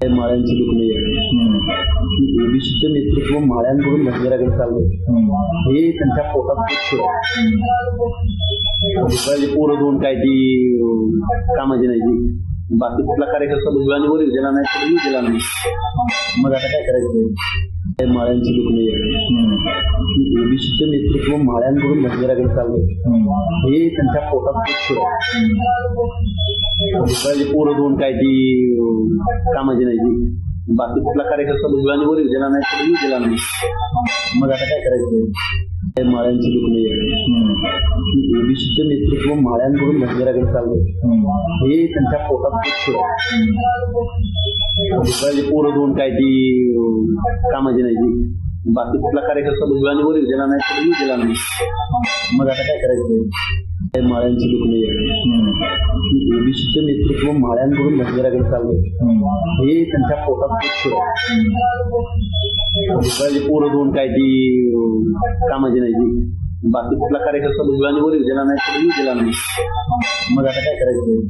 माळ्यांची दुखणे ओबीसीचं नेतृत्व माळ्यांकडून भंडाऱ्याकडे चाललंय हे त्यांच्या पोटात दुखतं. दुसऱ्याची पोरं दोन काय ती अं, कामाची नाही ती बाकी कुठला कार्यकर्ता बुजवानी वर दिला नाही तर येऊ दिला नाही मग आता काय करायचं हे माळ्यांची दुखणे ओबीसीचं नेतृत्व माळ्यांकडून भंडाऱ्याकडे चाललंय हे त्यांच्या पोटात दुखतं. दुसऱ्याची पोरं दोन काय ती अं, कामाची नाही ती बाकी कुठला कार्यकर्ता बुजवानी वर दिला नाही तर दिला नाही. मग आता काय करायचं? माळ्यांची दुखणे ओबीसीचं नेतृत्व माळ्यांकडून भंडाऱ्याकडे चाललंय हे त्यांच्या पोटात पोरं दोन काय ती कामाची नाही ती बाकी कुठला कार्यकर्ता बुजवानी वर दिला नाही तर दिला नाही. मग आता काय करायचं? माळ्यांची दुखणे ओबीसीचं नेतृत्व माळ्यांकडून भंडाऱ्याकडे चाललंय. हे त्यांच्या पोटात दुसऱ्याची पोरं दोन काय ती कामाची नाही ती. बाकी कुठला कार्यकर्ता बुजवानी वर दिला नाही तर दिला नाही. मग आता काय करायचं?